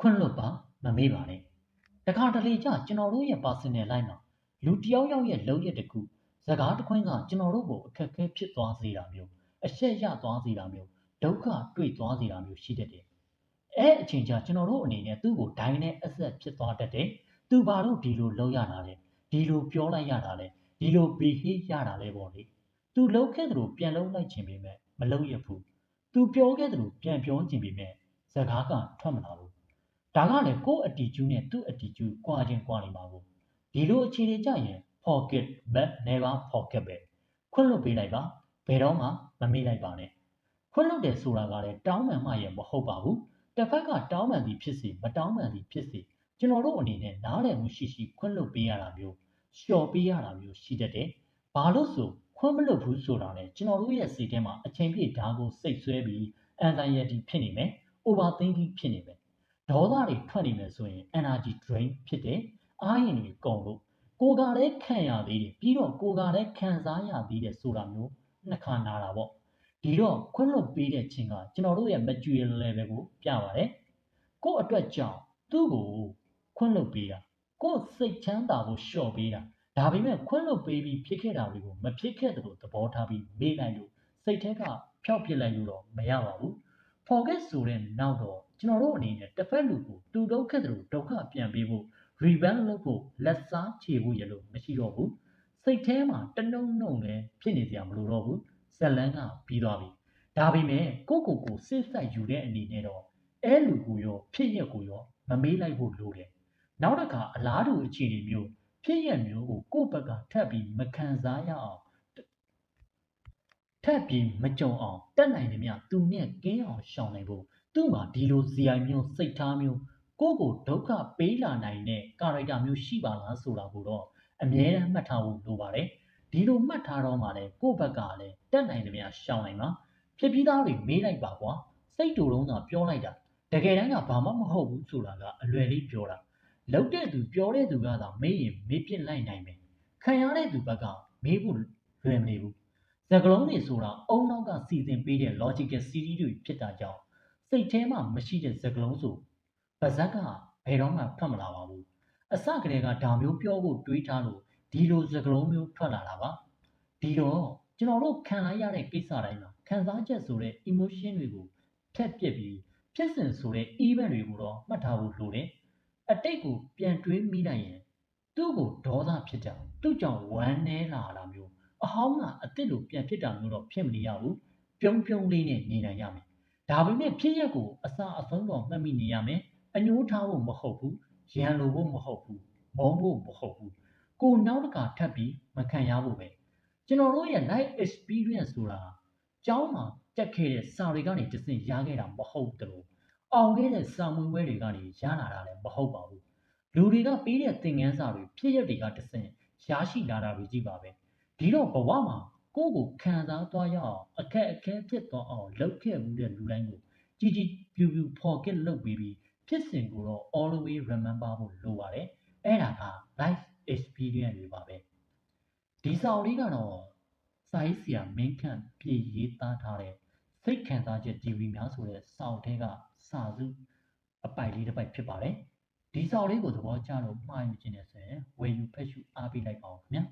ခွင့်လွတ်ပါမမေ့ပါနဲ့တခါတလေကျကျွန်တော်တို့ရဲ့ personal life မှာလူတစ်ယောက်ယောက်ရဲ့လုပ်ရက်တစ်ခုစကားတစ်ခွန်းကကျွန်တော်တို့ကိုအခက်အခဲဖြစ်သွားစေတာမျိုးအရှက်ရသွားစေတာမျိုးဒုက္ခတွေ့သွားစေတာမျိုးရှိတတ်တယ်အဲအချိန်ကျကျွန်တော်တို့အနေနဲ့သူ့ကိုဒိုင်းနဲ့အဆက်ဖြစ်သွားတတ်တယ်သူဘာလို့ဒီလိုလုပ်ရတာလဲဒီလိုပြောလိုက်ရတာလဲဒီလို behave ရတာလဲပေါ့လေသူလုပ်ခဲ့သလိုပြန်လုပ်လိုက်ခြင်းပေမဲ့မလုပ်ရဘူးသူပြောခဲ့သလိုပြန်ပြောခြင်းပေမဲ့စကားကထွက်မလာဘူး ဒါကလည်းကိုယ့်အတီကျူးနဲ့သူ့အတီကျူးကွာခြင်းကွာနေမှာကိုဒီလိုအခြေအနေကြရင် forget but never forget ပဲခွင့်လွတ်ပေးလိုက်ပါဘယ်တော့မှမမေ့လိုက်ပါနဲ့ခွင့်လွတ်တယ်ဆိုတာကလည်းတောင်းပန်မှရမဟုတ်ပါဘူးတစ်ဖက်ကတောင်းပန်သည်ဖြစ်စေမတောင်းပန်သည်ဖြစ်စေကျွန်တော်တို့အနေနဲ့နားလည်မှုရှိရှိခွင့်လွတ်ပေးရတာမျိုးလျှော်ပေးရတာမျိုးရှိတတ်တယ်ဘာလို့ဆိုခွင့်မလွတ်ဘူးဆိုတာနဲ့ကျွန်တော်တို့ရဲ့စိတ်ထဲမှာအချိန်ပြည့်ဓာတ်ကိုစိတ်ဆွဲပြီး anxiety ဖြစ်နေမယ် overthinking ဖြစ်နေမယ် ဒေါသတွေထွက်နေမယ်ဆိုရင် energy drain ဖြစ်တယ်အားရင်တွေကုန်လို့ကိုယ်ကလည်းခံရသေးတယ်ပြီးတော့ကိုယ်ကလည်းခံစားရသေးတယ်ဆိုတာမျိုးနှစ်ခါနာတာပေါ့ဒီတော့ခွင့်လွတ်ပေးတဲ့ချင်းကကျွန်တော်တို့ရဲ့ mature level ကိုပြပါတယ်ကိုယ့်အတွက်ကြောင့်သူ့ကိုခွင့်လွတ်ပေးတာကိုယ့်စိတ်ချမ်းသာကိုလျှော့ပေးတာဒါပေမဲ့ခွင့်လွတ်ပေးပြီးဖြစ်ခဲ့တာတွေကိုမဖြစ်ခဲ့သလိုသဘောထားပြီးမေ့လိုက်လို့စိတ်ထဲကဖျောက်ပစ်လိုက်လို့တော့မရပါဘူး forget ဆိုတဲ့နောက်တော့ကျွန်တော်တို့အနေနဲ့တစ်ဖက်လူကိုတူတုံးခဲ့သလိုဒုက္ခပြန်ပေးဖို့ revenge လုပ်ဖို့လက်စားချေဖို့ရလို့မရှိတော့ဘူးစိတ်ထဲမှာတနှုံနှုံလည်းဖြစ်နေစရာမလိုတော့ဘူးဇက်လန်းကပြီးသွားပြီဒါပေမဲ့ကိုကိုကိုစစ်ဆက်ယူတဲ့အနေနဲ့တော့အဲလူကိုရောဖြစ်ရက်ကိုရောမမေးလိုက်ဖို့လိုတယ်နောက်တစ်ခါအလားတူအခြေအနေမျိုးဖြစ်ရက်မျိုးကိုကိုယ့်ဘက်ကထပ်ပြီးမခံစားရအောင် ထပ်ပြီးမကြုံအောင်တက်နိုင်သမျှသူနဲ့ကင်းအောင်ရှောင်နိုင်ဖို့သူ့မှာဒီလိုဇီအိုင်မျိုးစိတ်ထားမျိုးကိုယ့်ကိုဒုက္ခပေးလာနိုင်တဲ့ကာရိုက်တာမျိုးရှိပါလားဆိုတာကိုတော့အမြဲတမ်းမှတ်ထားဖို့လိုပါတယ်ဒီလိုမှတ်ထားတော့မှလည်းကိုယ့်ဘက်ကလည်းတက်နိုင်သမျှရှောင်နိုင်မှာဖြစ်ပြီးသားတွေမေးလိုက်ပါကွာစိတ်တူတုံးသာပြောလိုက်တာတကယ်တမ်းကဘာမှမဟုတ်ဘူးဆိုတာကအလွယ်လေးပြောတာလောက်တဲ့သူပြောတဲ့သူကသာမေးရင်မေးပြစ်လိုက်နိုင်မယ်ခံရတဲ့သူဘက်ကမေးဖို့လွယ်မနေဘူး စကလုံးတွေဆိုတာအုံနောက်ကစီစဉ်ပေးတဲ့ logical series တွေဖြစ်တာကြောင့်စိတ်ထဲမှာမရှိတဲ့စကလုံးဆိုပါဇက်ကဘယ်တော့မှဖတ်မလာပါဘူးအစကတည်းကဒါမျိုးပြောဖို့တွေးထားလို့ဒီလိုစကလုံးမျိုးထွက်လာတာပါဒီတော့ကျွန်တော်တို့ခံလိုက်ရတဲ့ကိစ္စတိုင်းမှာခံစားချက်ဆိုတဲ့ emotion တွေကိုဖြတ်ပစ်ပြီးဖြစ်စဉ်ဆိုတဲ့ event တွေကိုတော့မှတ်ထားဖို့လိုတယ်အတိတ်ကိုပြန်တွေးမိလိုက်ရင်သူ့ကိုဒေါသဖြစ်ကြသူ့ကြောင့်ဝမ်းနည်းလာတာမျိုး အဟောင်းကအစ်စ်လိုပြန်ဖြစ်တာမျိုးတော့ဖြစ်မနေရဘူးပြုံးပြုံးလေးနဲ့နေနိုင်ရမယ်ဒါပေမဲ့ဖြစ်ရက်ကိုအစာအဆုံးတော့မှတ်မိနေရမယ်အညိုးထားဖို့မဟုတ်ဘူးရန်လိုဖို့မဟုတ်ဘူးမုန်းဖို့မဟုတ်ဘူးကိုနောက်တစ်ခါထပ်ပြီးမခံရဖို့ပဲကျွန်တော်တို့ရဲ့ life experience ဆိုတာကျောင်းမှာတက်ခဲ့တဲ့စာတွေကနေတစ်ဆင့်ရခဲ့တာမဟုတ်တယ်လို့အောင်ခဲ့တဲ့စာမွေးပွဲတွေကနေရလာတာလည်းမဟုတ်ပါဘူးလူတွေကပေးတဲ့သင်ခန်းစာတွေဖြစ်ရက်တွေကတစ်ဆင့်ရရှိလာတာတွေကြီးပါပဲ ဒီတော့ဘဝမှာကိုယ့်ကိုခံစားသွားရအောင်အခက်အခဲဖြစ်သွားအောင်လုပ်ခဲ့မှုတဲ့လူတိုင်းကိုကြည်ကြည်ပြူပြူ forget လုပ်ပြီးပြီးဖြစ်စဉ်ကိုတော့ always remember ဖို့လိုပါတယ်အဲ့ဒါက life experience တွေပါပဲဒီစာအုပ်လေးကတော့စာရေးဆရာမင်းခန့်ပြည်ရေးသားထားတဲ့စိတ်ခံစားချက် theory များဆိုတဲ့စာအုပ်ထဲကစာစုအပိုက်လေးတစ်ပိုက်ဖြစ်ပါတယ်ဒီစာအုပ်လေးကိုသဘောကျလို့မှားယူခြင်းနဲ့ဆိုရင်ဝယ်ယူဖတ်ရှုအားပေးလိုက်ပါဦးခင်ဗျာ